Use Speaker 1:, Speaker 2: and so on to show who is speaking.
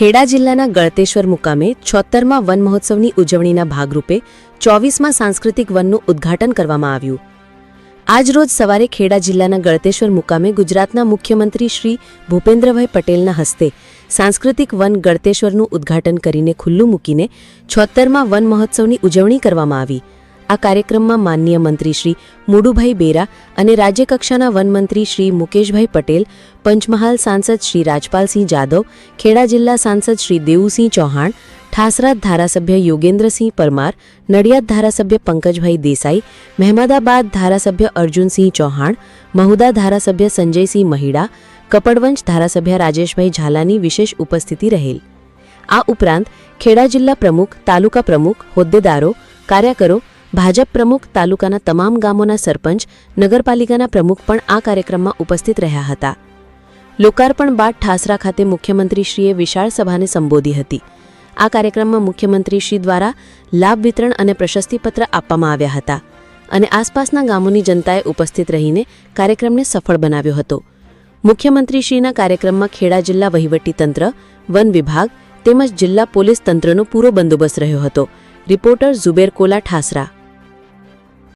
Speaker 1: ખેડા જિલ્લાના ગળતેશ્વર મુકામે છોતરમાં વન મહોત્સવની ઉજવણીના ભાગરૂપે ચોવીસમાં સાંસ્કૃતિક વનનું ઉદ્ઘાટન કરવામાં આવ્યું. આજરોજ સવારે ખેડા જિલ્લાના ગળતેશ્વર મુકામે ગુજરાતના મુખ્યમંત્રી શ્રી ભૂપેન્દ્રભાઈ પટેલના હસ્તે સાંસ્કૃતિક વન ગળતેશ્વરનું ઉદ્ઘાટન કરીને ખુલ્લું મૂકીને છોતરમાં વન મહોત્સવની ઉજવણી કરવામાં આવી. આ કાર્યક્રમમાં માનનીય મંત્રી શ્રી મુડુભાઈ બેરા અને રાજ્યકક્ષાના વનમંત્રી શ્રી મુકેશભાઈ પટેલ, પંચમહાલ સાંસદ શ્રી રાજપાલસિંહ જાદવ, ખેડા જિલ્લા સાંસદ શ્રી દેવુસિંહ ચૌહાણ ઠાસરાદ ધારાસભ્ય યોગેન્દ્રસિંહ પરમાર, નડિયાદ ધારાસભ્ય પંકજભાઈ દેસાઈ, મહેમદાબાદ ધારાસભ્ય અર્જુનસિંહ ચૌહાણ, મહુદા ધારાસભ્ય સંજયસિંહ મહિડા કપડવંશ ધારાસભ્ય રાજેશભાઈ ઝાલાની વિશેષ ઉપસ્થિતિ રહેલ. આ ઉપરાંત ખેડા જિલ્લા પ્રમુખ, તાલુકા પ્રમુખ, હોદ્દેદારો, કાર્યકરો ભાજપ પ્રમુખ તાલુકાના તમામ ગામોના સરપંચ, નગરપાલિકાના પ્રમુખ પણ આ કાર્યક્રમમાં ઉપસ્થિત રહ્યા હતા. લોકાર્પણ બાદ ઠાસરા ખાતે મુખ્યમંત્રીશ્રીએ વિશાળ સભાને સંબોધી હતી. આ કાર્યક્રમમાં મુખ્યમંત્રીશ્રી દ્વારા લાભ વિતરણ અને પ્રશસ્તિપત્ર આપવામાં આવ્યા હતા અને આસપાસના ગામોની જનતાએ ઉપસ્થિત રહીને કાર્યક્રમને સફળ બનાવ્યો હતો. મુખ્યમંત્રીશ્રીના કાર્યક્રમમાં ખેડા જિલ્લા વહીવટીતંત્ર વન વિભાગ તેમજ જિલ્લા પોલીસ તંત્રનો પૂરો બંદોબસ્ત રહ્યો હતો. Reporter Zuber Cola Thasra